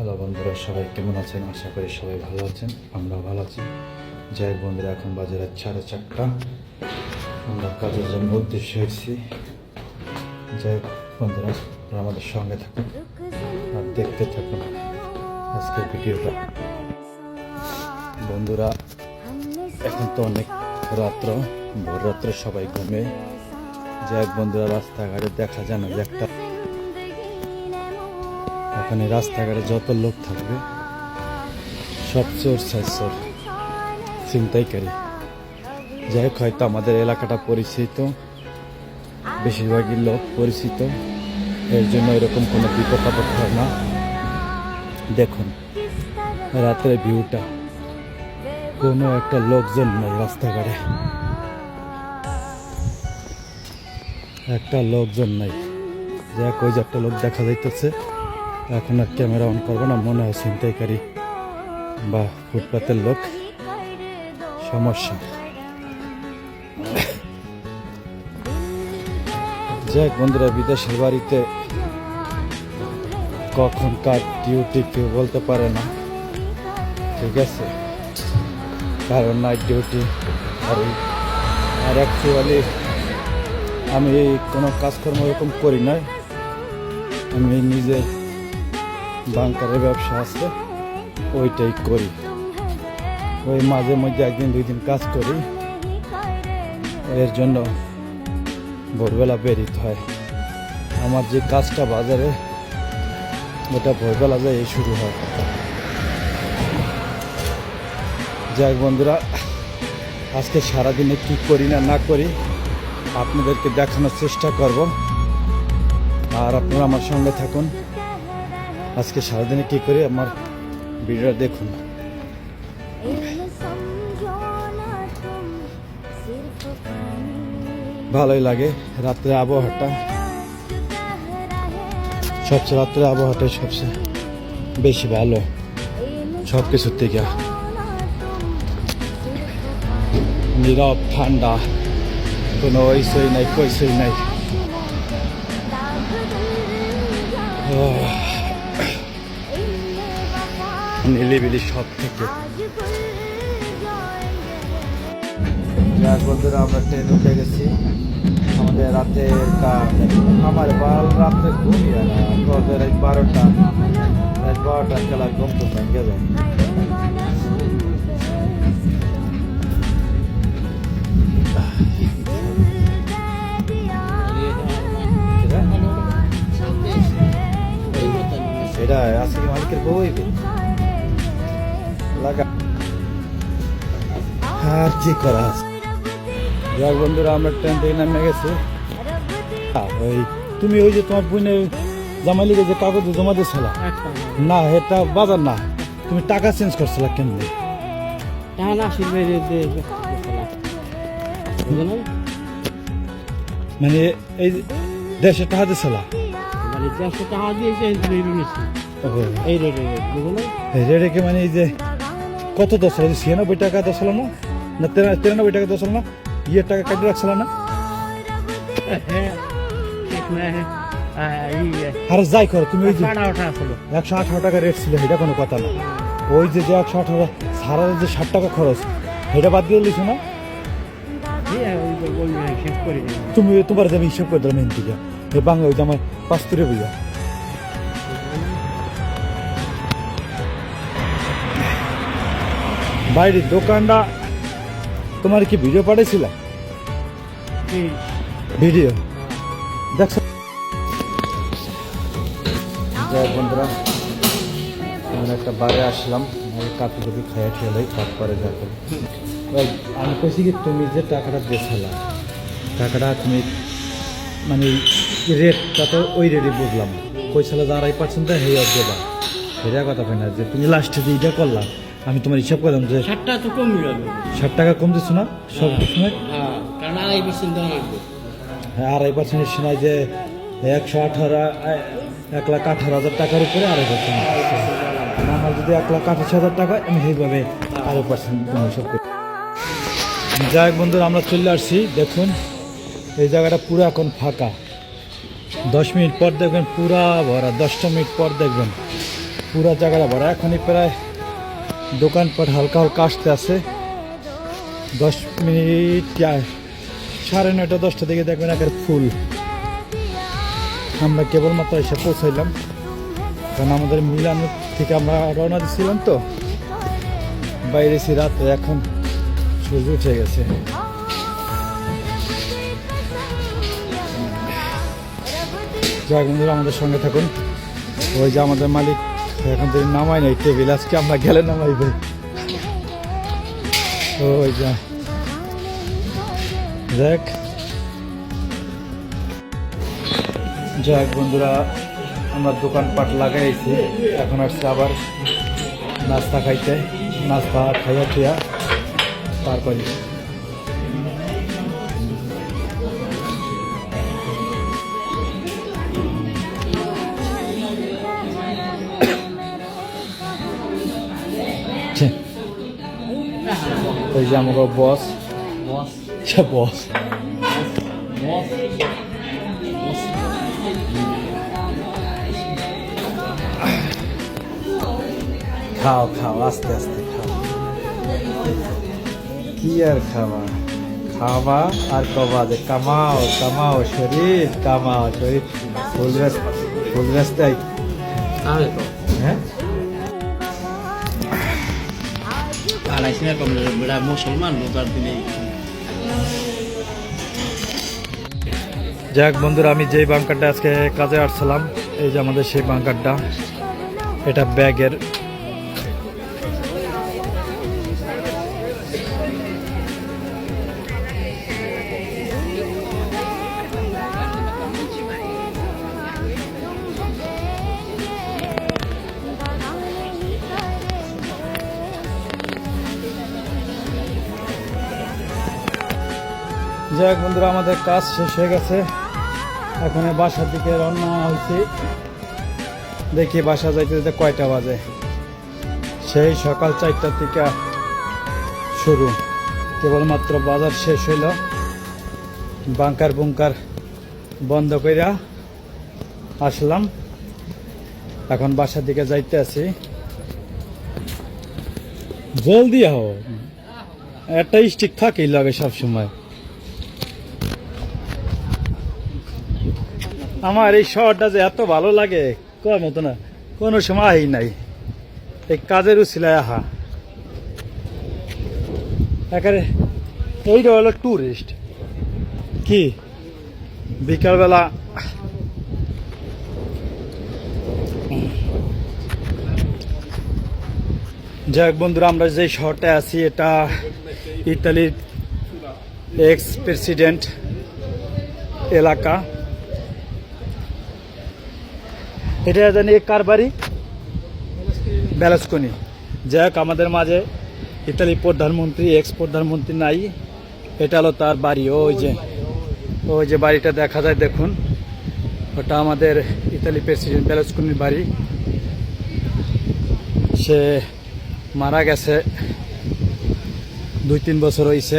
Hello বন্ধুরা, সবাই কেমন আছেন? আশা করি সবাই ভালো আছেন, আমরাও ভালো আছি। যাই বন্ধুরা, এখন বাজে রাত সাড়ে চারটা। আমরা কাজের জন্য উদ্দেশ্য হয়েছি। যাই বন্ধুরা আমাদের সঙ্গে থাকুন আর দেখতে থাকুন আজকের ভিডিওটা। বন্ধুরা, এখন তো অনেক রাত্র, ভোর রাত্রে সবাই ঘুমে। যাই বন্ধুরা, রাস্তাঘাটে দেখা যায় না, একটা ওখানে রাস্তাঘাটে যত লোক থাকবে, সব চোর সাইসর ছিনতাইকারী। যাই হোক, হয়তো আমাদের এলাকাটা পরিচিত, বেশিরভাগই লোক পরিচিত, এর জন্য এরকম কোনো বিপদ আপদ হয় না। দেখুন, রাতের ভিউটা, কোনো একটা লোকজন নেই রাস্তাঘাটে। একটা লোকজন নাই। যাক ওই যে একটা লোক দেখা যাইতেছে। এখন আর ক্যামেরা অন করব না, মনে হয় ছিনতাইকারী বা ফুটপাতের লোক। সমস্যা। যাক বন্ধুরা, বিদেশের বাড়িতে কখন কার ডিউটি কেউ বলতে পারে না। ঠিক আছে? কারণ নাইট ডিউটি আর আর অ্যাকচুয়ালি আমি কোনো কাজকর্ম এরকম করি না আমি নিজে বাংকারের ব্যবসা আছে, ওইটাই করি। ওই মাঝে মধ্যে একদিন দুই দিন কাজ করি। এর জন্য ভোরবেলা বেরিতে হয়। আমার যে কাজটা বাজারে, ওটা ভোরবেলা যায় শুরু হয়। যাই হোক বন্ধুরা, আজকে সারাদিনে কি করি না না করি, আপনাদেরকে দেখানোর চেষ্টা করব। আর আপনারা আমার সঙ্গে থাকুন। আজকে সারাদিনে কি করি আমার ভিডিওটা দেখুন। ভালোই লাগে রাত্রে আবহাওয়াটা। সবচেয়ে রাত্রে আবহাওয়াটাই সবচেয়ে বেশি ভালো সব কিছুর থেকে। নীরব, ঠান্ডা, কোনো ওইসই নাই, কইসই নাই। নিলিবিলি সব থেকে যাক বন্ধুরা আমরা ট্রেন উঠে গেছি। আমাদের রাতে কা- আমার বাল রাতে তোদের রাত বারোটা রাত বারোটা খেলা ঘুম তো ভেঙে যায়। এটা আজকে মালিকের বউ আর কি করা আছে? যাক বন্ধুরা আমরা ট্রেন থেকে নামে গেছি ওই তুমি ওই যে তোমার বোনে জামাই লিগে যে কাগজ জমা দিয়েছিল? না এটা বাজার না। তুমি টাকা চেঞ্জ করছিল কেমনি? মানে এই দেশে টাকা দিয়েছিল? মানে দেড়শো টাকা দিয়েছে এই রেটে মানে এই যে কত দশ ছিয়ানব্বই টাকা দশ না? না, তেরা- তিরানব্বই টাকা দশ না? ইয়ের টাকা কাটি রাখছিল না? আর যাই করো, তুমি ওই যে একশো আঠারো টাকা রেট ছিল, এটা কোনো কথা না। ওই যে যে একশো আঠারো, সারা যে ষাট টাকা খরচ, এটা বাদ দিয়ে দিছো না। তুমি তোমার আমি হিসাব করে দিলাম থেকে এই বাংলা ওই যে আমার পাঁচতুরে বইয়া। বাইরে দোকানটা তোমার কি ভিডিও পাঠিয়েছিল ভিডিও দেখছ? যাই বন্ধুরা আমরা একটা বারে আসলাম কাপি কুপি খাইয়া ঠেলাই তারপরে যা আমি কইছি কি তুমি যে টাকাটা দিয়েছিলা টাকাটা তুমি মানে রেটটা তো ওই রেটে বুঝলাম। কইছিল যে আড়াই পার্সেন্ট হেই আর দেবা। সেটা কথা কই না যে তুমি লাস্টে যে করলাম আমি তোমার হিসাব করলাম যে ষাট টাকা তো কম ষাট টাকা কম দিচ্ছ না? সব সময়? হ্যাঁ কারণ আড়াই পার্সেন্ট লাগবে। হ্যাঁ, আড়াই পার্সেন্টের সময় যে একশো আঠারো এক লাখ আঠারো হাজার টাকার উপরে আড়াই পার্সেন্ট আমার যদি এক লাখ আঠাশ হাজার টাকা আমি সেইভাবে আড়াই পার্সেন্ট হিসাব করি। যাই বন্ধুরা আমরা চলে আসছি। দেখুন এই জায়গাটা পুরো এখন ফাঁকা। দশ মিনিট পর দেখবেন পুরা ভরা দশটা মিনিট পর দেখবেন পুরা জায়গাটা ভরা। এখনই প্রায় দোকানপাট হালকা হালকা আসতে আছে। দশ মিনিট সাড়ে নয়টা, দশটা দিকে দেখবেন একের ফুল। আমরা কেবলমাত্র এসে পৌঁছাইলাম। কারণ আমাদের মিলানো থেকে আমরা রওনা দিচ্ছিলাম তো। বাইরে এসে রাত্রে এখন সূর্য উঠে গেছে। যাই বন্ধুরা, আমাদের সঙ্গে থাকুন। ওই যে আমাদের মালিক এখন থেকে নামাই নাই টেবিল, আজকে আমরা গেলে নামাইবে ওই যা। দেখ। যাক বন্ধুরা, আমরা দোকানপাট লাগাইছি এখন আসছে আবার নাস্তা খাইতে, নাস্তা খাইয়া ঠিয়া তারপরে যে আমাকে বস। বস। বস। খাও খাও আস্তে আস্তে খাও। কি আর খাওয়া খাওয়া আর কবা যে কামাও কামাও শরীর কামাও শরীর। ফুল ব্যস্ত ফুল তাহলে হ্যাঁ আড়াইশো বেড়া মুসলমান রোজার দিনে। যাক বন্ধুরা, আমি যেই বাংকারটা আজকে কাজে আসছিলাম, এই যে আমাদের সেই বাংকারটা এটা ব্যাগের যাক বন্ধুরা, আমাদের কাজ শেষ হয়ে গেছে। এখন বাসার দিকে রওনা হয়েছি। দেখি বাসা যাইতে যেতে কয়টা বাজে। সেই সকাল চারটার থেকে শুরু। কেবলমাত্র বাজার শেষ হইল। বাংকার বুঙ্কার বন্ধ কইরা আসলাম। এখন বাসার দিকে যাইতে আছি। জলদি হও একটা স্টিক থাকেই লাগে সবসময়। আমার এই শহরটা যে এত ভালো লাগে কর মতো না। কোনো সময় নাই। এই কাজেরও উচিলায় আহা। একারে এইটা হলো ট্যুরিস্ট কি? বিকালবেলা যাক বন্ধুরা, আমরা যে শহরটায় আছি, এটা ইতালির এক্স প্রেসিডেন্ট এলাকা। এটা জানি কার বাড়ি ব্যালাসকনি যাই হোক, আমাদের মাঝে ইতালি প্রধানমন্ত্রী এক্স প্রধানমন্ত্রী নাই। এটা হলো তার বাড়ি, ওই যে ওই যে বাড়িটা দেখা যায়, দেখুন। ওটা আমাদের ইতালি প্রেসিডেন্ট ব্যালাসকনির বাড়ি। সে মারা গেছে, দুই তিন বছর হয়েছে